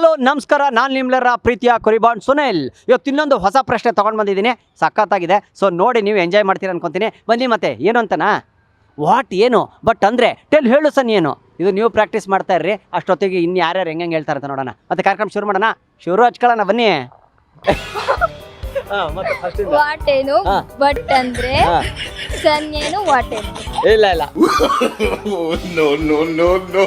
Hello ನಮಸ್ಕಾರ. ನಾನು ನಿಮ್ಲರ ಪ್ರೀತಿಯ ಕುರಿಬಾಂಡ್ ಸುನಿಲ್. ಇವತ್ತು ಇನ್ನೊಂದು ಹೊಸ ಪ್ರಶ್ನೆ ತೊಗೊಂಡು ಬಂದಿದ್ದೀನಿ. ಸಖತ್ತಾಗಿದೆ. ಸೊ ನೋಡಿ ನೀವು ಎಂಜಾಯ್ ಮಾಡ್ತೀರ ಅನ್ಕೊತೀನಿ. ಬನ್ನಿ ಮತ್ತೆ. ಏನು ಅಂತನಾ? ವಾಟ್ ಏನು? ಬಟ್ ಅಂದರೆ ಟೆಲ್ ಹೇಳು ಸನ್ ಏನು ಇದು ನೀವು ಪ್ರಾಕ್ಟೀಸ್ ಮಾಡ್ತಾ ಇರ್ರಿ. ಅಷ್ಟೊತ್ತಿಗೆ ಇನ್ನು ಯಾರ್ಯಾರು ಹೆಂಗೆ ಹೆಂಗೆ ಹೇಳ್ತಾರೆ ಅಂತ ನೋಡೋಣ. ಮತ್ತೆ ಕಾರ್ಯಕ್ರಮ ಶುರು ಮಾಡೋಣ? ಶುರು ಹಚ್ಕೊಳ್ಳೋಣ ಬನ್ನಿ. ವಾಟ್ ಏನು? ಬಟ್ ಅಂದ್ರೆ ಸನ್ ಏನು ವಾಟ್ ಏನು? ಇಲ್ಲ ಇಲ್ಲ. No no no no, no.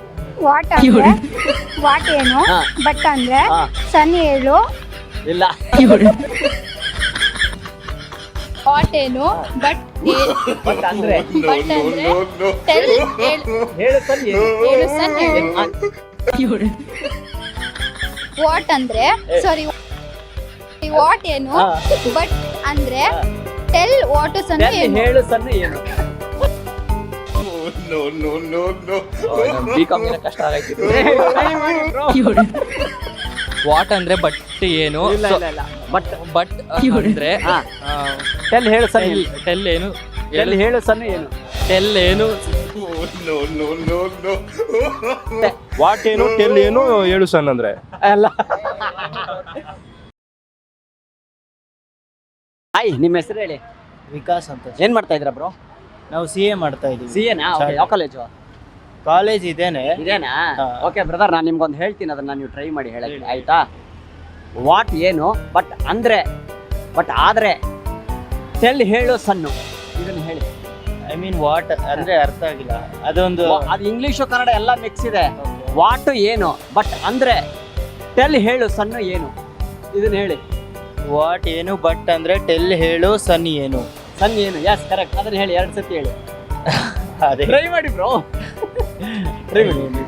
What ಅಂದ್ರೆ? ವಾಟ್ ಏನು? ಹಾ. ಬಟ್ ಅಂದ್ರೆ ಹಾ. ಸನ್ ಏಳು. ಇಲ್ಲ. ವಾಟ್ ಏನು? ಬಟ್ ಬಟ್ ಅಂದರೆ? ಬಟ್ ಅಂದ್ರೆ. ಟೆಲ್ ಹೇಳು ಸನ್ ಏನು ಹೇಳು ಸನ್ ಹೇಳು. ವಾಟ್ ಅಂದ್ರೆ? ಸಾರಿ ವಾಟ್ ಏನು? ಹಾ. ಬಟ್ ಅಂದ್ರೆ ಟೆಲ್ ವಾಟ್ ಸನ್ ಏನು ಹೇಳು ಸನ್ ಏನು Oh, no, no, no, no. B ಕಾಮಿನ ಕಷ್ಟ ಆಗೈತಿ. ವಾಟ್ ಅಂದ್ರೆ ಬಟ್ ಏನು? ಇಲ್ಲ ಇಲ್ಲ ಇಲ್ಲ. ಬಟ್ ಬಟ್ ಅಂದ್ರೆ ಟೆಲ್ ಹೇಳು ಸನ್ ಟೆಲ್ ಟೆಲ್ ಏನು? ಟೆಲ್ ಹೇಳು. ಸನ್ ಏನು ಟೆಲ್ ಏನು? No no, no, no, no. What ಏನು ಟೆಲ್ ಏನು ಹೇಳು ಸನ್ ಅಂದ್ರೆ ಅಲ್ಲ. ಹಾಯ್ ನಿಮ್ಮ ಹೆಸರು ಹೇಳಿ? ವಿಕಾಸ್ ಅಂತ. ಏನ್ ಮಾಡ್ತಾ ಇದ್ರ ಬ್ರೋ ನಾವು ಸಿ ಎ ಮಾಡ್ತಾ ಇದ್ದೀವಿ. ಸಿ ಎನಾ ಯಾವ ಕಾಲೇಜು ಕಾಲೇಜ್ ಇದೇನೆ. ಇದೇನಾ? ಓಕೆ ಬ್ರದರ್ ನಾನು ನಿಮ್ಗೊಂದು ಹೇಳ್ತೀನಿ ಅದನ್ನ ನೀವು ಟ್ರೈ ಮಾಡಿ ಹೇಳಕ್ಕೆ ಆಯ್ತಾ? ವಾಟ್ ಏನು ಬಟ್ ಅಂದ್ರೆ ಬಟ್ ಆದ್ರೆ ಟೆಲ್ ಹೇಳು ಸಣ್ಣ ಇದನ್ನ ಹೇಳಿ. ಐ ಮೀನ್ ವಾಟ್ ಅಂದ್ರೆ ಅರ್ಥ ಆಗಿಲ್ಲ. ಅದೊಂದು ಅದು ಇಂಗ್ಲಿಷು ಕನ್ನಡ ಎಲ್ಲ ಮಿಕ್ಸ್ ಇದೆ. ವಾಟ್ ಏನು ಬಟ್ ಅಂದ್ರೆ ಟೆಲ್ ಹೇಳು ಸಣ್ಣ ಏನು. ಇದನ್ನ ಹೇಳಿ. ವಾಟ್ ಏನು ಬಟ್ ಅಂದ್ರೆ ಟೆಲ್ ಹೇಳು ಸನ್ ಏನು. ಸಣ್ಣ ಏನು? ಎಸ್ ಕರೆಕ್ಟ್ ಅದನ್ನ ಹೇಳಿ ಎರಡು ಸತಿ ಹೇಳಿ. ಅದೇ. ಟ್ರೈ ಮಾಡಿ ಬ್ರೋ ಟ್ರೈ ಮಾಡಿ.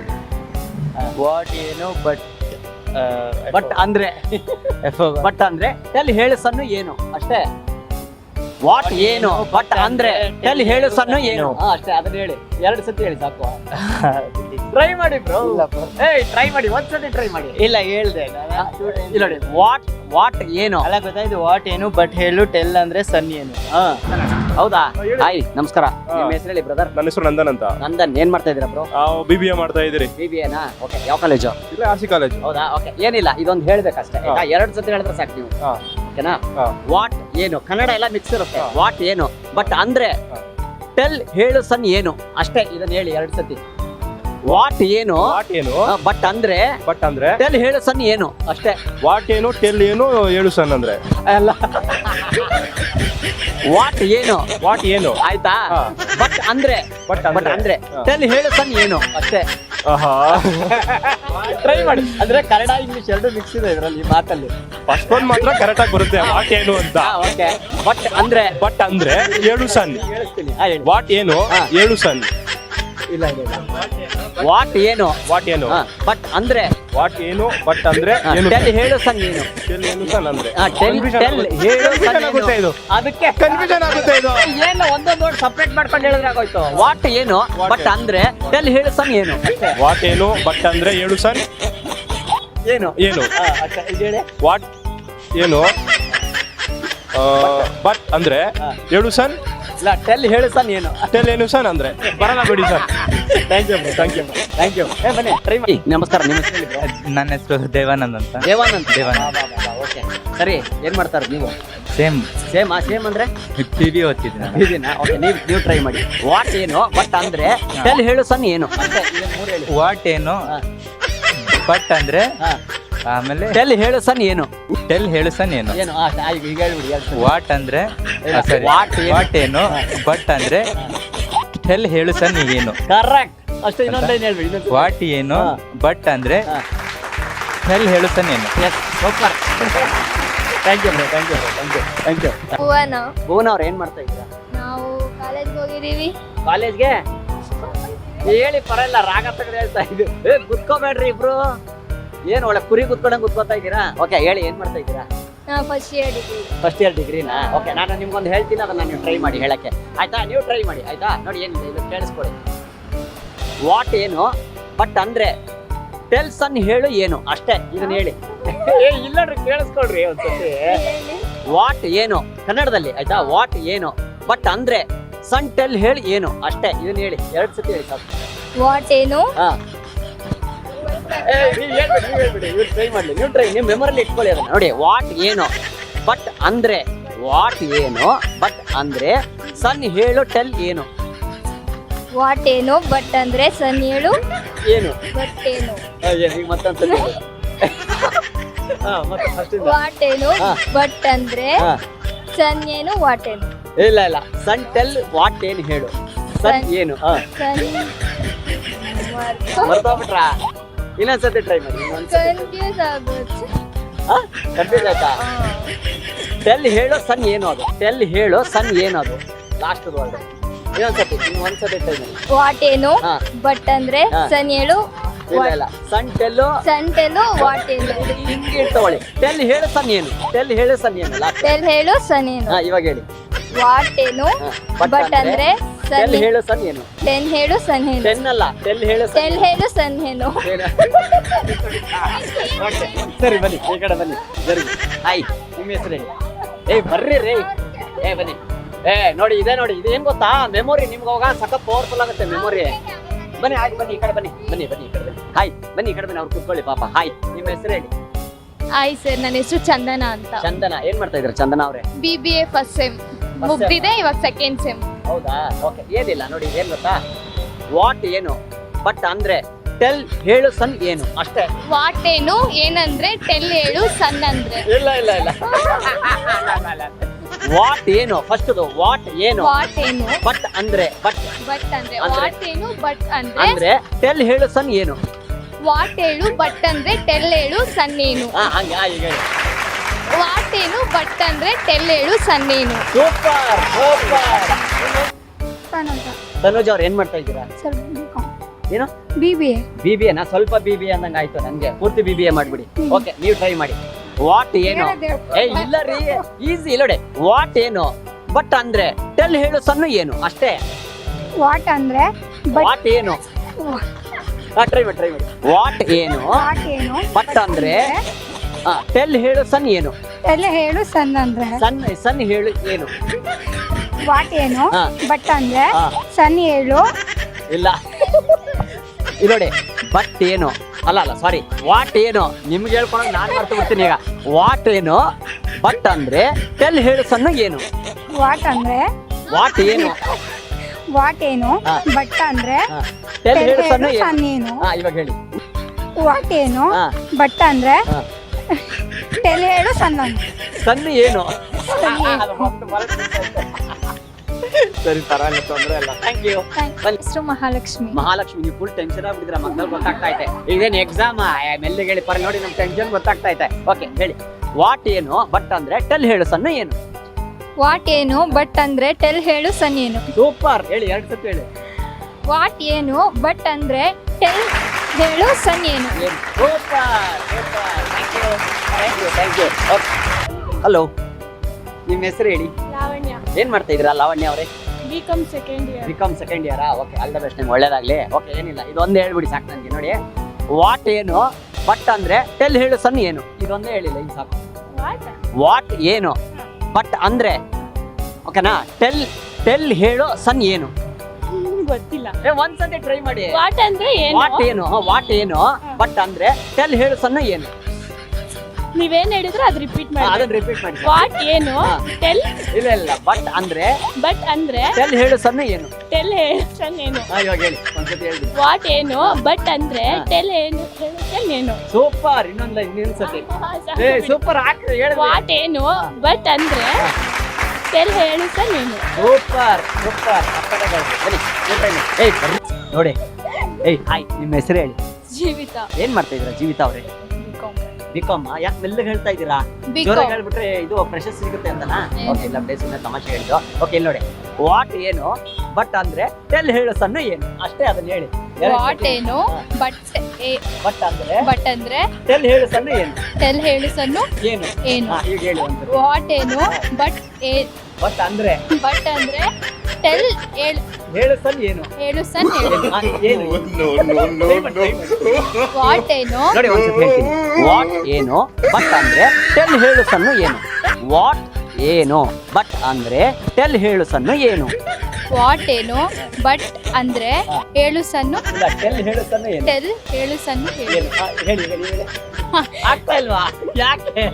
ವಾಟ್ ಏನು ಬಟ್ ಬಟ್ ಅಂದ್ರೆ? ಬಟ್ ಅಂದ್ರೆ ಅಲ್ಲಿ ಹೇಳಿ ಸಣ್ಣ ಏನು? ಅಷ್ಟೇ. ವಾಟ್ ಏನು? ಬಟ್ ಅಂದ್ರೆ ಟೆಲ್ ಹೇಳು ಸಣ್ಣ ಏನು? ಹಾ, ಅಷ್ಟೇ ಅದನ್ನ ಹೇಳಿ. ಎರಡು ಸತಿ ಹೇಳಿ ಸಾಕು. ಟ್ರೈ ಮಾಡಿ ಬ್ರೋ ಏಯ್ ಟ್ರೈ ಮಾಡಿ ಒಂದ್ಸತಿ ಟ್ರೈ ಮಾಡಿ. ಇಲ್ಲ ಹೇಳ್ದೆ. ಇಲ್ಲ ನೋಡಿ ವಾಟ್ ವಾಟ್ ಏನು? ಅಲ್ಲ ಗೊತ್ತಾಯ್ತು ವಾಟ್ ಏನು ಬಟ್ ಹೇಳು ಟೆಲ್ ಅಂದ್ರೆ ಸನ್ ಏನು. ಹಾ. ಹೌದಾ? ಹಾಯ್ ನಮಸ್ಕಾರ. ನಿಮ್ಮ ಹೆಸರು ಹೇಳಿ ಬ್ರದರ್ ನನ್ನ ಹೆಸರು ನಂದನ್ ಅಂತ. ನಂದನ್ ಏನ್ ಮಾಡ್ತಾ ಇದೀರಾ ಬ್ರೋ ಬಿ ಬಿ ಎ ಮಾಡ್ತಾ ಇದ್ದೀರಿ. ಬಿ ಬಿ ಎನಾ ಓಕೆ ಯಾವ ಕಾಲೇಜು ಇಲ್ಲ ಆರ್ ಸಿ ಕಾಲೇಜ್ ಹೌದಾ? ಓಕೆ ಏನಿಲ್ಲ ಇದೊಂದು ಹೇಳ್ಬೇಕಷ್ಟೇ. ಆಯ್ತಾ? ಎರಡು ಸತಿ ಹೇಳಿದ್ರೆ ಸಾಕು ನೀವು. ಓಕೆನಾ ವಾಟ್ ಏನು? ಕನ್ನಡ ಎಲ್ಲ ಮಿಕ್ಸ್ ಇರುತ್ತೆ. ವಾಟ್ ಏನು? ಬಟ್ ಅಂದ್ರೆ ಟೆಲ್ ಹೇಳು ಸನ್ ಏನು? ಅಷ್ಟೇ ಇದನ್ನ ಹೇಳಿ ಎರಡು ಸತಿ ವಾಟ್ ಏನು? ವಾಟ್ ಏನು? ಬಟ್ ಅಂದ್ರೆ ಬಟ್ ಅಂದ್ರೆ? ಟೆಲ್ ಹೇಳು ಸನ್ ಏನು? ಅಷ್ಟೇ. ವಾಟ್ ಏನು ಟೆಲ್ ಏನು ಹೇಳು ಸನ್ ಅಂದ್ರೆ. ಅಲ್ಲ. ವಾಟ್ ಏನು? ವಾಟ್ ಏನು? ಆಯ್ತಾ? ಬಟ್ ಅಂದ್ರೆ ಬಟ್ ಬಟ್ ಅಂದ್ರೆ ಟೆಲ್ ಹೇಳು ಸನ್ ಏನು? ಅಷ್ಟೇ. ಆಹಾ. ಟ್ರೈ ಮಾಡಿ ಅಂದ್ರೆ ಕನ್ನಡ ಇಂಗ್ಲಿಷ್ ಎರಡು ಮಿಕ್ಸ್ ಇದೆ ಇದರಲ್ಲಿ ಮಾತಲ್ಲಿ ಫಸ್ಟ್ ಒನ್ ಮಾತ್ರ ಕರೆಕ್ಟ್ ಆಗಿ ಬರುತ್ತೆ ವಾಟ್ ಏನು ಅಂತ ಓಕೆ ಬಟ್ ಅಂದ್ರೆ ಬಟ್ ಅಂದ್ರೆ ಏಳು ಸನ್ ವಾಟ್ ಏನು ಏಳು ಸನ್ ಇಲ್ಲ ವಾಟ್ ಏನು? ವಾಟ್ ಏನು? ಬಟ್ ಅಂದ್ರೆ? ವಾಟ್ ಏನು? ಬಟ್ ಅಂದ್ರೆ ಏನು? ಟೆಲ್ ಹೇಳು ಸನ್ ನೀನು. ಟೆಲ್ ಏನು ಸನ್ ಅಂದ್ರೆ ಟೆಲ್ ಹೇಳು Confusion ಸನ್ ಆಗುತ್ತೆ ಇದು. ಅದಕ್ಕೆ ಕನ್ಫ್ಯೂಷನ್ ಆಗುತ್ತೆ ಇದು. ಏನು ಒಂದೊಂದು ವರ್ಡ್ ಸಪ್ರೇಟ್ ಮಾಡ್ಕೊಂಡು ಹೇಳಿದ್ರೆ ಆಗೋಯ್ತು. ವಾಟ್ ಏನು? ಬಟ್? ಅಂದ್ರೆ ಟೆಲ್ ಹೇಳು ಸನ್ ಏನು ವಾಟ್ ಏನು? ಬಟ್ ಅಂದ್ರೆ ಹೇಳು ಸನ್ ಏನು? ಏನು. ವಾಟ್ ಏನು? ಬಟ್ ಅಂದ್ರೆ ಹಾ. ಹೇಳು ಸನ್ ಇಲ್ಲ ಟೆಲ್ ಹೇಳು ಸನ್ ಏನು ಟೆಲ್ ಏನು ಸನ್ ಅಂದ್ರೆ? ಬರಲ್ಲ ಬಿಡಿ sir. Thank you thank you thank you ಏ ಬನ್ನಿ ಟ್ರೈ ಮಾಡಿ. ನಮಸ್ಕಾರ ನಿಮ್ಮ ಹೆಸರು ನನ್ನ ಹೆಸರು ದೇವಾನಂದ್ ಅಂತ. ದೇವಾನಂದ್. ದೇವಾನಂದ್. ಓಕೆ ಸರಿ ಏನ್ ಮಾಡ್ತಾರೆ ನೀವು? ಸೇಮ್ ಸೇಮ್ ಆ ಸೇಮ್ ಅಂದ್ರೆ? ಟಿವಿ ಓದ್ತಿದ್ದೀನಿ. ನಾನು ಇದನ್ನ ಓಕೆ ನೀವು ನೀವು ಟ್ರೈ ಮಾಡಿ. ವಾಟ್ ಏನು? ಬಟ್ ಅಂದ್ರೆ ಟೆಲ್ ಹೇಳು ಸನ್ ಏನು ಅಷ್ಟೇ ಇದನ್ನ ಮೂರು ಹೇಳಿ. ವಾಟ್ ಏನು? ಹಾ. ಬಟ್ ಅಂದ್ರೆ ಹಾ. ಆಮೇಲೆ ಟೆಲ್ ಹೇಳು ಸನ್ ಏನು? ಟೆಲ್ ಹೇಳು ಸನ್ ಏನು? ಏನು ಆ, ಆ, ಈಗ ಹೇಳ್ಬಿಡಿ ಹೇಳ್ತೀನಿ. ವಾಟ್ ಅಂದ್ರೆ ಇಲ್ಲ, what ಏನು? ವಾಟ್ ಏನು? ಬಟ್ ಅಂದ್ರೆ ಟೆಲ್ ಹೇಳು ಸನ್ ಏನು ಕರೆಕ್ಟ್ ಅಷ್ಟೇ ಇನ್ನೊಂದು ಏನು ಹೇಳ್ಬಿಡಿ ಇನ್ನೊಂದು ವಾಟ್ ಏನು? ಹಾ. ಬಟ್ ಅಂದ್ರೆ ಹಾ. ಟೆಲ್ ಹೇಳು ಸನ್ ಏನು. Yes super thank you bro thank you thank you thank you Bhuvana. Bhuvan ಅವ್ರು ಏನು ಮಾಡ್ತಾ ಇದ್ದೀರಾ? ನಾವು ಕಾಲೇಜ್ಗೆ ಹೋಗಿದೀವಿ ಕಾಲೇಜ್ಗೆ? ಹೇಳಿ ಪರಲ್ಲ ರಾಗ ತೆಗೆದು ಹೇಳ್ತಾ ಇದ್ದೀವಿ. ಏ ಕುತ್ಕೋಬೇಡ್ರಿ ಇಬ್ರು. ಏನ್ ಒಳ್ಳೆ ಕುರಿ ಕುತ್ಕೊಂಡಂಗ್ ಕುತ್ಕೋತಾ ಇದ್ದೀರಾ? ಓಕೆ ಹೇಳಿ ಏನ್ ಮಾಡ್ತಾ ಇದ್ದೀರಾ? ನಾವು first year degree first year ಡಿಗ್ರಿನಾ okay ನಾನು ನಿಮ್ಗೊಂದು ಹೇಳ್ತೀನಿ ಅದನ್ನ ನೀವು ಟ್ರೈ ಮಾಡಿ ಹೇಳಕ್ಕೆ. ಆಯ್ತಾ? ನೀವು ಟ್ರೈ ಮಾಡಿ ಆಯ್ತಾ? ನೋಡಿ ಏನಿದೆ ಇದು ಕೇಳಿಸ್ಕೊಡಿ ವಾಟ್ ಏನು? ಬಟ್ ಅಂದ್ರೆ ಟೆಲ್ ಸನ್ ಹೇಳು ಏನು? ಅಷ್ಟೇ ಇದನ್ನ ಹೇಳಿ. ಏ ಇಲ್ಲಡ್ರಿ ಕೇಳಿಸ್ಕೊಳ್ರಿ ಒಂದ್ಸತಿ. ವಾಟ್ ಏನು? ಕನ್ನಡದಲ್ಲಿ ಆಯ್ತಾ? ವಾಟ್ ಏನು? ಬಟ್ ಅಂದ್ರೆ ಸನ್ ಟೆಲ್ ಹೇಳಿ ಏನು? ಅಷ್ಟೇ ಇದನ್ನ ಹೇಳಿ. ಎರಡು ಸತಿ ಹೇಳಿ ವಾಟ್ ಏನು? ನೀವ್ ಹೇಳ್ಬಿಡಿ ನೀವ್ ಹೇಳ್ಬಿಡಿ ಇವ್ರು ಟ್ರೈ ಮಾಡ್ಲಿ. ನೀವು ಟ್ರೈ ನೀವು ಮೆಮೊರಲ್ಲಿ ಇಟ್ಕೊಳ್ಳಿ ಅದನ್ನ. ನೋಡಿ ವಾಟ್ ಏನು. ಬಟ್ ಅಂದ್ರೆ ವಾಟ್ ಏನು ಬಟ್ ಅಂದ್ರೆ ಸನ್ ಹೇಳು ಟೆಲ್ ಏನು. ವಾಟ್ ಏನು ಬಟ್ ಅಂದ್ರೆ ಸನ್ ಹೇಳು ಏನು? ಬಟ್ ಏನು. ಆ, ಏ, ಈಗ ಮತ್ತೊಂದ್ಸತಿ ಹಾ ಮತ್ತೆ first ಇಂದ. ವಾಟ್ ಏನು ಹಾ. ಬಟ್ ಅಂದ್ರೆ ಹಾ. ಸನ್ ಏನು ವಾಟ್ ಏನು. ಇಲ್ಲ ಇಲ್ಲ. ಸನ್ ಟೆಲ್ ವಾಟ್ ಏನು ಹೇಳು. Sun Sun. ಏನು ಹಾ. ಸನ್ ಮರ್ತೋಗ್ಬಿಟ್ರಾ? ಇನ್ನೊಂದ್ಸತಿ ಟ್ರೈ ಮಾಡಿ ಇನ್ನೊಂದ್ಸತಿ ಕನ್ಫ್ಯೂಸ್ ಆಗುತ್ತೆ ಕನ್ಫ್ಯೂಸ್ ಆಯ್ತಾ? ಟೆಲ್ ಹೇಳೋ ಸನ್ ಏನು ಅದು? ಟೆಲ್ ಹೇಳೋ ಸನ್ ಏನು ಅದು? ಲಾಸ್ಟ್ ವರ್ಡ್ ಇನ್ನೊಂದ್ಸತಿ ಇನ್ನು ಒಂದ್ಸತಿ ಟ್ರೈ ಮಾಡಿ. ವಾಟ್ ಏನು? ಹಾ. ಬಟ್ ಅಂದ್ರೆ ಹಾ. ಸನ್ ಹೇಳು ಇಲ್ಲ ಇಲ್ಲ. Sun tell sun tell what ಏನು ಹಿಂಗೆ ತಗೊಳ್ಳಿ ಟೆಲ್ ಹೇಳು ಸನ್ ಏನು? ಟೆಲ್ ಹೇಳು ಸನ್ ಏನು? ಲಾಸ್ಟ್ ಟೆಲ್ ಹೇಳು ಸನ್ ಏನು? ಹಾ ಇವಾಗ ಹೇಳಿ. ವಾಟ್ ಏನು? ಹಾ, ಬಟ್ ಅಂದ್ರೆ ಟೆಲ್ ಹೇಳು ಸನ್ ಏನು? ಟೆನ್ ಹೇಳು ಸನ್ ಹೇಳು ಟೆನ್ ಅಲ್ಲ ಟೆಲ್ ಹೇಳು ಸನ್ ಟೆಲ್ ಹೇಳು ಸನ್? Okay, ಸರಿ ಬನ್ನಿ ಈ ಕಡೆ ಬನ್ನಿ. ಸರಿ ಹಾಯ್ ನಿಮ್ಮ ಹೆಸರು ಹೇಳಿ. ಏಯ್ ಬರ್ರಿ ರೀ. ಏ ಬನ್ನಿ. ಏ ನೋಡಿ ಇದೆ ನೋಡಿ ಇದು ಏನು ಗೊತ್ತಾ? ಮೆಮೊರಿ ನಿಮ್ಗೆ ಅವಾಗ ಸಖತ್ ಪವರ್ಫುಲ್ ಆಗುತ್ತೆ ಮೆಮೊರಿ ಬನ್ನಿ ಆಯ್ತು ಬನ್ನಿ ಈ ಕಡೆ ಬನ್ನಿ. ಬನ್ನಿ ಬನ್ನಿ ಈ ಕಡೆ ಬನ್ನಿ. ಹಾಯ್ ಬನ್ನಿ ಈ ಕಡೆ ಬನ್ನಿ ಅವ್ರು ಕೂತ್ಕೊಳ್ಳಿ ಪಾಪ. ಹಾಯ್ ನಿಮ್ಮ ಹೆಸರು ಹೇಳಿ. ಹಾಯ್ ಸರ್ ನನ್ನ ಹೆಸರು ಚಂದನ ಅಂತ. ಚಂದನ ಏನ್ ಮಾಡ್ತಾ ಇದ್ರ ಚಂದನ ಅವ್ರೆ? B B A first sem ಮುಗ್ದಿದೆ ಇವಾಗ ಸೆಕೆಂಡ್ ಸೆಮ್ ಹೌದಾ? ಓಕೆ ಏನಿಲ್ಲ ನೋಡಿ ಏನು ಗೊತ್ತಾ? ವಾಟ್ ಏನು? ಬಟ್ ಅಂದ್ರೆ ಟೆಲ್ ಹೇಳು ಸನ್ ಏನು? ಅಷ್ಟೇ. ವಾಟ್ ಏನು? ಏನಂದ್ರೆ ಟೆಲ್ ಹೇಳು ಸನ್ ಅಂದ್ರೆ. ಇಲ್ಲ ಇಲ್ಲ ಇಲ್ಲ. ವಾಟ್ ಏನು? ಫಸ್ಟ್ ವಾಟ್ ಏನು? ವಾಟ್ ಏನು? ಬಟ್ ಅಂದ್ರೆ ಬಟ್ ಬಟ್ ಅಂದ್ರೆ? ವಾಟ್ ಏನು? ಬಟ್ ಅಂದ್ರೆ. ಅಂದ್ರೆ ಟೆಲ್ ಹೇಳು ಸನ್ ಏನು? ವಾಟ್ ಹೇಳು ಬಟ್ ಅಂದ್ರೆ ಟೆಲ್ ಹೇಳು ಸನ್ ಏನು? ಹಾ ಹಂಗೆ ಈಗ ವಾಟ್ ಏನು ಬಟ್ ಅಂದ್ರೆ ಟೆಲ್ ಹೇಳು ಸನ್ ಏನು ಸೂಪರ್ ಸೂಪರ್. ತನುಜ್. ಅವ್ರು ಏನ್ ಮಾಡ್ತಾ ಇದ್ದೀರಾ? ಸರ್ ಏನು? ಬಿ ಬಿ ನಾ ಬಿ ಬಿ ಎನ? ಸ್ವಲ್ಪ ಬಿ ಬಿ ಅಂದಂಗ ಆಯ್ತು ನನ್ಗೆ ಪೂರ್ತಿ ಬಿ ಬಿ ಎ ಮಾಡ್ಬಿಡಿ. ಓಕೆ ನೀವು ಟ್ರೈ ಮಾಡಿ. ವಾಟ್ ಏನು? ಏ ಇಲ್ಲ ರೀ. ಈಸಿ ಇಲ್ಲೋಡೆ ವಾಟ್ ಏನು? ಬಟ್ ಅಂದ್ರೆ ಟೆಲ್ ಹೇಳು ಸಣ್ಣ ಏನು? ಅಷ್ಟೇ. ವಾಟ್ ಅಂದ್ರೆ ವಾಟ್ ಏನು? ಟ್ರೈ ಮಾಡಿ ಟ್ರೈ ಮಾಡಿ. ವಾಟ್ ಏನು? ವಾಟ್ ಏನು? ಬಟ್ ಅಂದ್ರೆ ಟೆಲ್ ಹೇಳು ಸನ್ ಏನು? ಎಲ್ಲ ಹೇಳು ಸನ್ ಅಂದ್ರೆ? ಸನ್ ಸನ್ ಹೇಳು ಏನು? ವಾಟ್ ಏನು? ಹಾ. ಬಟ್ ಅಂದ್ರೆ ಹಾ. ಸನ್ ಹೇಳು. ಇಲ್ಲ. ಇದು ನೋಡಿ ಬಟ್ ಏನು? ಅಲ್ಲ ಅಲ್ಲ ಸಾರಿ ವಾಟ್ ಏನು? ನಿಮ್ಗೆ ಹೇಳ್ಕೊಂಡು ನಾನು ಮರ್ತು ಬಿಡ್ತೀನಿ ಈಗ. ವಾಟ್ ಏನು? ಬಟ್ ಅಂದ್ರೆ ಟೆಲ್ ಹೇಳು ಸಣ್ಣ ಏನು? ವಾಟ್ ಅಂದ್ರೆ? ವಾಟ್ ಏನು? ವಾಟ್ ಏನು? ಹಾ. ಬಟ್ ಅಂದ್ರೆ ಟೆಲ್ ಹೇಳು ಸಣ್ಣ ಏನು ಸನ್ ಏನು? ಹಾ ಇವಾಗ ಹೇಳಿ. ವಾಟ್ ಏನು? ಹಾ. ಬಟ್ ಅಂದ್ರೆ ಹಾ. ಟೆಲ್ ಹೇಳು ಸನ್ನು ಸಣ್ಣ ಏನು ಸರಿ ಪರವಾಗಿಲ್ಲ ತೊಂದ್ರೆ ಇಲ್ಲ. ಥ್ಯಾಂಕ್ ಯು ಹೆಸರು ಮಹಾಲಕ್ಷ್ಮಿ. ಮಹಾಲಕ್ಷ್ಮಿ ನೀವು ಫುಲ್ ಟೆನ್ಷನ್ ಆಗ್ಬಿಟ್ಟಿದ್ರೆ ಮಕ್ಕಳು ಗೊತ್ತಾಗ್ತಾ ಐತೆ ಇದೇನು ಎಕ್ಸಾಮ್ ಮೆಲ್ಲಿಗೆ ಹೇಳಿ ಪರ ನೋಡಿ ನಮ್ಮ ಟೆನ್ಷನ್ ಗೊತ್ತಾಗ್ತಾ ಐತೆ ಓಕೆ ಹೇಳಿ. ವಾಟ್ ಏನು ಬಟ್ ಅಂದ್ರೆ ಟೆಲ್ ಹೇಳು ಸಣ್ಣ ಏನು? ವಾಟ್ ಏನು ಬಟ್ ಅಂದ್ರೆ ಟೆಲ್ ಹೇಳು ಸನ್ ಏನು? ಸೂಪರ್ ಹೇಳಿ ಎರಡು ಸತಿ ಹೇಳಿ. ವಾಟ್ ಏನು ಬಟ್ ಅಂದ್ರೆ ಟೆಲ್ ಹೇಳು ಸನ್ ಏನು? ಏನು? Super super thank you hello ನಿಮ್ಮ ಹೆಸರು ಹೇಳಿ? ಲಾವಣ್ಯ. ಏನ್ ಮಾಡ್ತಾ ಇದ್ದೀರಾ ಲಾವಣ್ಯ ಅವರೇ? B com second year B Com second ಇಯರಾ okay all the best ನಿಮ್ಗೆ ಒಳ್ಳೇದಾಗ್ಲಿ. ಓಕೆ ಏನಿಲ್ಲ ಇದೊಂದೇ ಹೇಳ್ಬಿಡಿ ಸಾಕು ನನಗೆ ನೋಡಿ. ವಾಟ್ ಏನು? ಬಟ್ ಅಂದ್ರೆ ಟೆಲ್ ಹೇಳು ಸನ್ ಏನು? ಇದೊಂದೇ ಹೇಳಿಲ್ಲ ಈಗ ಸಾಕು. ವಾಟ್ ಏನು? ಬಟ್ ಅಂದ್ರೆ ಓಕೆನಾ ಟೆಲ್ ಟೆಲ್ ಹೇಳು ಸನ್ ಏನು? ಗೊತ್ತಿಲ್ಲ. ಒಂದ್ಸತಿ ಟ್ರೈ ಮಾಡಿ. ವಾಟ್ ಅಂದ್ರೆ ವಾಟ್ ಏನು? ವಾಟ್ ಏನು? ಬಟ್ ಅಂದ್ರೆ ಟೆಲ್ ಹೇಳು ಸಣ್ಣ ಏನು? ನೀವೇನ್ ಹೇಳಿದ್ರೆ ಅದು ರಿಪೀಟ್ ಮಾಡಿ ಅದನ್ನ ರಿಪೀಟ್ ಮಾಡಿ. ವಾಟ್ ಏನು? ಟೆಲ್ ಇಲ್ಲ ಇಲ್ಲ ಬಟ್ ಅಂದ್ರೆ? ಬಟ್ ಅಂದ್ರೆ? ಟೆಲ್ ಹೇಳು ಸಣ್ಣ ಏನು? ಟೆಲ್ ಹೇಳು ಸನ್ ಏನು? ಹಾ, ಇವಾಗ ಹೇಳಿ. ಒಂದ್ಸತಿ ಹೇಳಿ ವಾಟ್ ಏನು? ಬಟ್ ಅಂದ್ರೆ ಟೆಲ್ ಏನು? ಸನ್ ಏನು? ಸೂಪರ್ ಇನ್ನೊಂದ್ ಲೈನ್ ಇನ್ನೊಂದ್ಸತಿ ಏ ಸೂಪರ್ ಹಾಕ್ರಿ ಹೇಳಿ. ವಾಟ್ ಏನು? ಬಟ್ ಅಂದ್ರೆ? ಟೆಲ್ ಹೇಳು ಸನ್ ಏನು? Super super. ಏಯ್ ಬರ್ರಿ ನೋಡಿ. ಏಯ್ ಹಾಯ್ ನಿಮ್ಮ ಹೆಸರು ಹೇಳಿ. ಜೀವಿತ. ಏನ್ ಮಾಡ್ತಾ ಇದ್ರ ಜೀವಿತ ಅವ್ರೆ? ಬಿಕಾಮ್ ಯಾಕೆ ಮೆಲ್ಲಗೆ ಹೇಳ್ತಾ ಇದ್ದೀರಾ? B.Com. ಜೋರಾಗಿ ಹೇಳ್ಬಿಟ್ರೆ ಇದು ಪ್ರಶಸ್ತಿ ಸಿಗುತ್ತೆ ಅಂತನಾ? ಓಕೆ ಇಲ್ಲ ತಮಾಷೆ ಹೇಳಿದ್ರು ಓಕೆ ಇಲ್ಲಿ ನೋಡಿ. ವಾಟ್ ಏನು? ಬಟ್ ಅಂದ್ರೆ ಟೆಲ್ ಹೇಳು ಸಣ್ಣ ಏನು? ಅಷ್ಟೇ ಅದನ್ನ ಹೇಳಿ. ವಾಟ್ ಏನು? ಬಟ್ ಬಟ್ ಅಂದ್ರೆ? ಬಟ್ ಅಂದ್ರೆ? ಟೆಲ್ ಹೇಳು ಸಣ್ಣ ಏನು? ಟೆಲ್ ಹೇಳು ಸಣ್ಣ ಏನು? ಏನು? ಹಾ ಈಗ ಹೇಳಿ ಒಂದು. ವಾಟ್ ಏನು? ಬಟ್ ಬಟ್ ಅಂದ್ರೆ? ಬಟ್ ಅಂದ್ರೆ? ಟೆಲ್ ಹೇಳು. ಹೇಳು ಸನ್ ಏನು? ಹೇಳು ಸನ್ ಹೇಳು. ಏನು. ವಾಟ್ ಏನು? ನೋಡಿ ಒಂದ್ಸತಿ ಹೇಳ್ತೀನಿ. ವಾಟ್ ಏನು? ಬಟ್ ಅಂದ್ರೆ ಟೆಲ್ ಹೇಳು ಸನ್ನು ಏನು? ವಾಟ್ ಏನು? ಬಟ್ ಅಂದ್ರೆ ಟೆಲ್ ಹೇಳು ಸಣ್ಣ ಏನು? ವಾಟ್ ಏನು ಬಟ್ ಅಂದ್ರೆ ಏಳು ಸನ್ನು ಟೆಲ್ ಹೇಳು ಸಣ್ಣ ಏನು? ಟೆಲ್ ಏಳು ಸಣ್ಣ ಹೇಳು. ಆ, ಹೇಳಿ ಹೇಳಿ ಹೇಳಿ. ಆಗ್ತಾ ಇಲ್ವಾ? ಯಾಕೆ?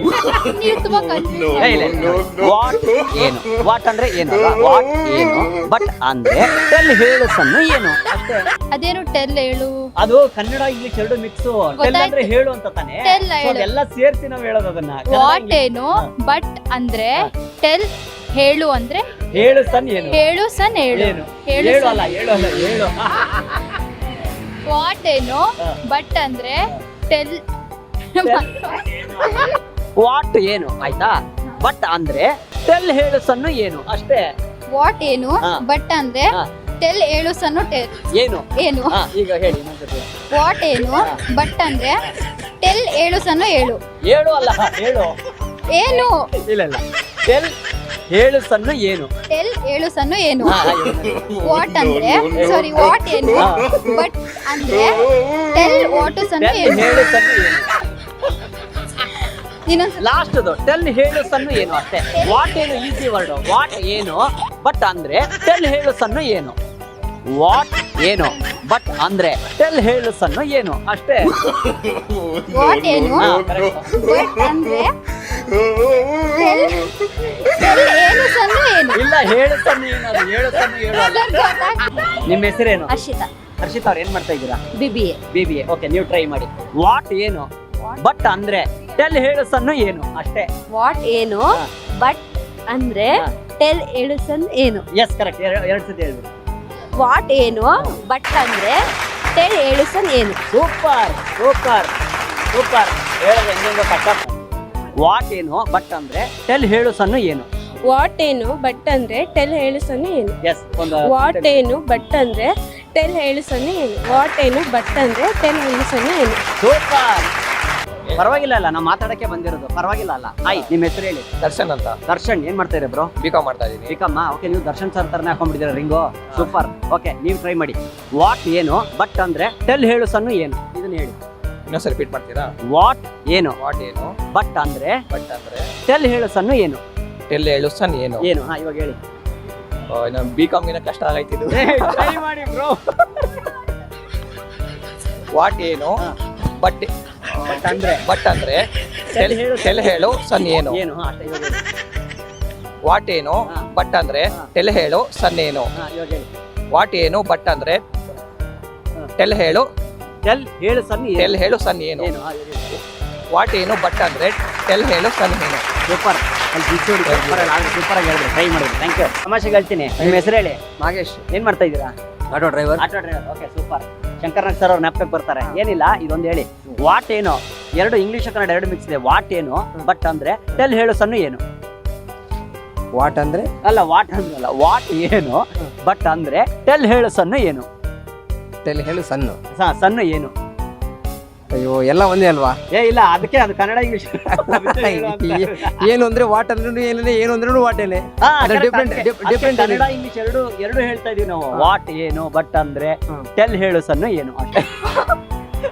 ನೀವು ತುಂಬಾ confuse ಏ, ಇಲ್ಲ, ಇಲ್ಲ. ವಾಟ್ ಏನು? ವಾಟ್ ಅಂದ್ರೆ ಏನು ವಾಟ್ ಏನು? ಬಟ್ ಅಂದ್ರೆ ಟೆಲ್ ಹೇಳು ಸಣ್ಣ ಏನು? ಅಷ್ಟೇ ಅದೇನು ಟೆಲ್ ಹೇಳು? ಅದು ಕನ್ನಡ ಇಂಗ್ಲಿಷ್ ಎರಡು ಮಿಕ್ಸ್ ಟೆಲ್ ಅಂದ್ರೆ ಹೇಳು ಅಂತ ತಾನೆ? Tell So ಹೇಳು. ಅದೆಲ್ಲ ಸೇರ್ಸಿ ನಾವು ಹೇಳೋದು ಅದನ್ನ. Kannada, what English. ಏನು ಬಟ್ ಅಂದ್ರೆ ಟೆಲ್ ಹೇಳು ಅಂದ್ರೆ ಹೇಳು ಸನ್ ಏನು? ಹೇಳು ಸನ್ ಹೇಳು ಏನು? ಹೇಳು ಹೇಳು ಅಲ್ಲ ಹೇಳು ಅಲ್ಲ ಹೇಳು ವಾಟ್ ಏನು. ಬಟ್ ಅಂದ್ರೆ ಟೆಲ್ ವಾಟ್ ಏನು? ಆಯ್ತಾ? ಬಟ್ ಅಂದ್ರೆ ಟೆಲ್ ಹೇಳು ಸನ್ ಏನು? ಅಷ್ಟೇ. ವಾಟ್ ಏನು. ಬಟ್ ಅಂದ್ರೆ ಟೆಲ್ ಹೇಳು ಸನ್ ಟೆಲ್ ಏನು? ಏನು? ಈಗ ಹೇಳಿ. ವಾಟ್ ಏನು? ಬಟ್ ಅಂದ್ರೆ ಟೆಲ್ ಹೇಳು ಸನ್ ಹೇಳು ಹೇಳು ಅಲ್ಲ ಹೇಳು ಏನು? ಇಲ್ಲ ಇಲ್ಲ. ಟೆಲ್ ಸಣ್ಣ ಏನು? ಟೆಲ್ ಏಳು ಸಣ್ಣ ಏನು ವಾಟ್ ಅಂದ್ರೆ ಸಾರಿ ವಾಟ್ ಏನು? ಬಟ್ ಅಂದ್ರೆ ಟೆಲ್ ವಾಟ್ ಸಣ್ಣ ಟೆಲ್ ಏನು? ಹೇಳು ಸಣ್ಣ ಏನು? ಲಾಸ್ಟ್ ಟೆಲ್ ಹೇಳು ಸಣ್ಣ ಏನು ಅಷ್ಟೇ. ವಾಟ್ ಏನು ಈಸಿ ವರ್ಡ್ ವಾಟ್ ಏನು ಬಟ್ ಅಂದ್ರೆ ಟೆಲ್ ಹೇಳು ಸಣ್ಣ ಏನು? ವಾಟ್ ಏನು ಬಟ್ ಅಂದ್ರೆ ಟೆಲ್ ಹೇಳು ಸಣ್ಣ ಏನು? ಅಷ್ಟೇ. ವಾಟ್ ಏನು. ಬಟ್ ಅಂದ್ರೆ ಟೆಲ್ ಏನು ಸಣ್ಣ ಏನು ಇಲ್ಲ ಹೇಳು ಸಣ್ಣ ಏನು ಅದು ಹೇಳು. ಸಣ್ಣ ನಿಮ್ಮ ಹೆಸರೇನು? ಹರ್ಷಿತಾ. ಹರ್ಷಿತ್ ಅವ್ರು ಏನ್ ಮಾಡ್ತಾ ಇದ್ದೀರಾ? B B A B B A okay ನೀವು ಟ್ರೈ ಮಾಡಿ. ವಾಟ್ ಏನು? ಬಟ್ ಅಂದ್ರೆ ಟೆಲ್ ಹೇಳು ಸಣ್ಣ ಏನು? ಅಷ್ಟೇ. ವಾಟ್ ಏನು. ಬಟ್ ಅಂದ್ರೆ. ಟೆಲ್ ಎಳುಸನ್ ಏನು? ಎಸ್ ಕರೆಕ್ಟ್ ಎರಡು ಸತಿ ಹೇಳ್ಬೇಕು ವಾಟ್ ಏನು? ಬಟ್ ಅಂದ್ರೆ ಟೆಲ್ ಎಳುಸನ್ ಏನು? ಸೂಪರ್ ಸೂಪರ್ ಸೂಪರ್ ಹೇಳಿದ್ರೆ ಇನ್ನೊಂದು ಕಷ್ಟ. ವಾಟ್ ಏನು ಬಟ್ ಅಂದ್ರೆ ಟೆಲ್ ಹೇಳು ಸನ್ನು ಏನು? ವಾಟ್ ಏನು ಬಟ್ ಅಂದ್ರೆ ಟೆಲ್ ಹೇಳು ಸೊನ್ನೆ ಏನು? ಎಸ್ ಒಂದು ವಾಟ್ ಏನು ಬಟ್ ಅಂದ್ರೆ ಟೆಲ್ ಹೇಳು ಸೊನ್ನೆ ಏನು? ವಾಟ್ ಏನು ಬಟ್ ಅಂದ್ರೆ ಟೆಲ್ ಹೇಳು ಸೊನ್ನೆ ಏನು? ಸೂಪರ್ ಪರವಾಗಿಲ್ಲ ಅಲ್ಲ ನಾವು ಮಾತಾಡಕ್ಕೆ ಬಂದಿರೋದು. ಪರವಾಗಿಲ್ಲ ಅಲ್ಲ. ಹಾಯ್ ನಿಮ್ಮ ಹೆಸರು ಹೇಳಿ. ದರ್ಶನ್ ಅಂತ. ದರ್ಶನ್ ಏನ್ ಮಾಡ್ತಾ ಇರೋ ಬ್ರೋ? ಬಿಕಾಮ್ ಮಾಡ್ತಾ ಇದ್ದೀನಿ ಬಿಕಮ್ಮ ಓಕೆ ನೀವು ದರ್ಶನ್ ಸರ್ ತರನೇ ಹಾಕೊಂಡ್ಬಿಟ್ಟಿದ್ದೀರಾ ರಿಂಗು? ಸೂಪರ್ ಓಕೆ ನೀವು ಟ್ರೈ ಮಾಡಿ. ವಾಟ್ ಏನು ಬಟ್ ಅಂದ್ರೆ ಟೆಲ್ ಹೇಳು ಸನ್ನು ಏನು? ಇದನ್ನ ಹೇಳಿ. ಇನ್ನೊಂದ್ಸಲ ರಿಪೀಟ್ ಮಾಡ್ತೀರಾ? ವಾಟ್ ಏನು? ವಾಟ್ ಏನು? ಬಟ್ ಅಂದ್ರೆ? ಬಟ್ ಅಂದ್ರೆ? ಟೆಲ್ ಹೇಳು ಸಣ್ಣ ಏನು? ಟೆಲ್ ಎಳುಸನ್ ಏನು? ಏನು? ಹಾ ಇವಾಗ ಹೇಳಿ. ನಮ್ಮ ಬಿ ಕಾಮ್ಗಿನ ಕಷ್ಟ ಆಗೈತಿದ್ದು ಟ್ರೈ ಮಾಡಿ ಬ್ರೋ ವಾಟ್ ಏನು. ಬಟ್ ಬಟ್ ಅಂದ್ರೆ? ಬಟ್ ಅಂದ್ರೆ? ಟೆಲ್ ಹೇಳು ಟೆಲ್ ಹೇಳು ಸನ್ ಏನು? ಏನು? ಹಾ ಅಷ್ಟೇ ಇವಾಗ ಹೇಳಿ. ವಾಟ್ ಏನು. ಬಟ್ ಅಂದ್ರೆ. ಟೆಲ್ ಹೇಳು ಸನ್ ಏನು? ಹಾ ಇವಾಗ ಹೇಳಿ. ವಾಟ್ ಏನು? ಬಟ್ ಅಂದ್ರೆ. ಟೆಲ್ ಹೇಳು ಟೆಲ್ ಹೇಳು ಸಣ್ಣ ಟೆಲ್ ಹೇಳು ಸನ್ ಏನು? ಹೇಳಿ. ವಾಟ್ ಏನು ಬಟ್ ಅಂದ್ರೆ ಟೆಲ್ ಹೇಳು ಸನ್ ಏನು. ಸೂಪರ್ ಅಲ್ಲಿ ಬಿಚ್ಚೋಡಿ ಸೂಪರ್ ಆಗಿ ಸೂಪರ್ ಆಗಿ ಹೇಳಿದ್ರು ಟ್ರೈ ಮಾಡಿದ್ರು ಥ್ಯಾಂಕ್ ಯು ತಮಾಷೆಗೆ ಹೇಳ್ತೀನಿ. ನಿಮ್ಮ ಹೆಸರು ಹೇಳಿ? ನಾಗೇಶ್. ಏನ್ ಮಾಡ್ತಾ ಇದ್ದೀರಾ? Auto driver auto driver okay super Shankarnag sir ಅವ್ರ ನೆನಪಿಗೆ ಬರ್ತಾರೆ. ಏನಿಲ್ಲ ಇದೊಂದು ಹೇಳಿ. ವಾಟ್ ಏನು? ಎರಡು ಇಂಗ್ಲಿಷ್ ಕನ್ನಡ ಎರಡು ಮಿಕ್ಸ್ ಇದೆ. ವಾಟ್ ಏನು? ಬಟ್ ಅಂದ್ರೆ ಟೆಲ್ ಹೇಳು ಸಣ್ಣ ಏನು. ವಾಟ್ ಅಂದ್ರೆ? ಅಲ್ಲ ವಾಟ್ ಅಂದ್ರಲ್ಲ ವಾಟ್ ಏನು? ಬಟ್ ಅಂದ್ರೆ ಟೆಲ್ ಹೇಳು ಸಣ್ಣ ಏನು. ಟೆಲ್ ಹೇಳು ಸಣ್ಣ ಸ- ಸಣ್ಣ ಏನು? ಅಯ್ಯೋ ಎಲ್ಲ ಒಂದೇ ಅಲ್ವಾ? ಏ ಇಲ್ಲ ಅದಕ್ಕೆ ಅದು ಕನ್ನಡ ಇಂಗ್ಲಿಷ್. ಏನು ಅಂದ್ರೆ ವಾಟ್ ಅಂದ್ರೂ ಏನಿದೆ ಏನು ಅಂದ್ರೂ ವಾಟೇನೆ ಅದು different different different Kannada English ಎರಡು ಎರಡು ಹೇಳ್ತಾ ಇದೀವಿ ನಾವು. ವಾಟ್ ಏನು ಬಟ್ ಅಂದ್ರೆ ಟೆಲ್ ಹೇಳು ಸಣ್ಣ ಏನು ಅಷ್ಟೇ.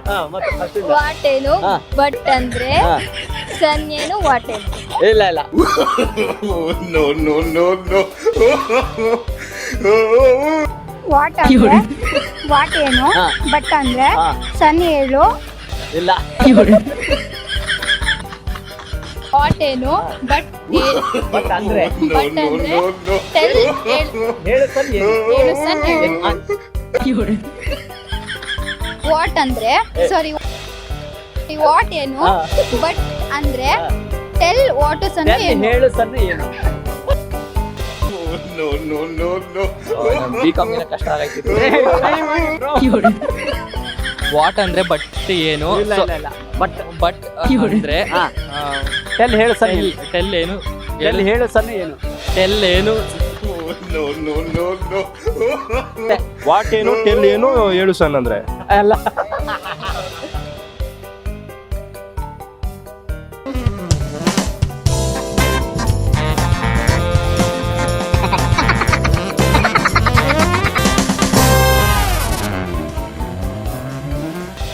ಆ, ಮತ್ತೆ first ಇಂದ. ವಾಟ್ ಏನು ಹಾ. ಬಟ್ ಅಂದ್ರೆ ಹಾ. ಸನ್ ಏನು ವಾಟ್ ಏನು? ಇಲ್ಲ ಇಲ್ಲ. ವಾಟ್ ಅಂದ್ರೆ ವಾಟ್ ಏನು. ಬಟ್ ಅಂದ್ರೆ. ಸನ್ ಏಳು ಇಲ್ಲ. ವಾಟ್ ಏನು? ಬಟ್ ಬಟ್ ಅಂದ್ರೆ? ಬಟ್ ಅಂದ್ರೆ. ಟೆಲ್ ಹೇಳು ಸನ್ ಏಳು ಸನ್ ಏಳು ವಾಟ್ ಅಂದ್ರೆ ಸಾರಿ ವಾಟ್ ಏನು? ಬಟ್ ಅಂದ್ರೆ ಟೆಲ್ ವಾಟ್ ಸನ್ ಏನು? ಹೇಳು ಸನ್ ಏನು. No, no, no, no. ಬಿ ಕಷ್ಟ ಆಗೈತಿದ್ದು ವಾಟ್ ಅಂದ್ರೆ ಬಟ್ ಏನು? ಬಟ್ ಬಟ್ ಅಂದ್ರೆ ಟೆಲ್ ಹೇಳು ಸರ್ ಟೆಲ್ ಟೆಲ್ ಏನು? ಟೆಲ್ ಹೇಳು. ಸರ್ ಏನು ಟೆಲ್ ಏನು? No, no, no, no. What ಏನು? ಟೆಲ್ ಏನು? ಹೇಳು ಸನ್ ಅಂದ್ರೆ ಅಲ್ಲ.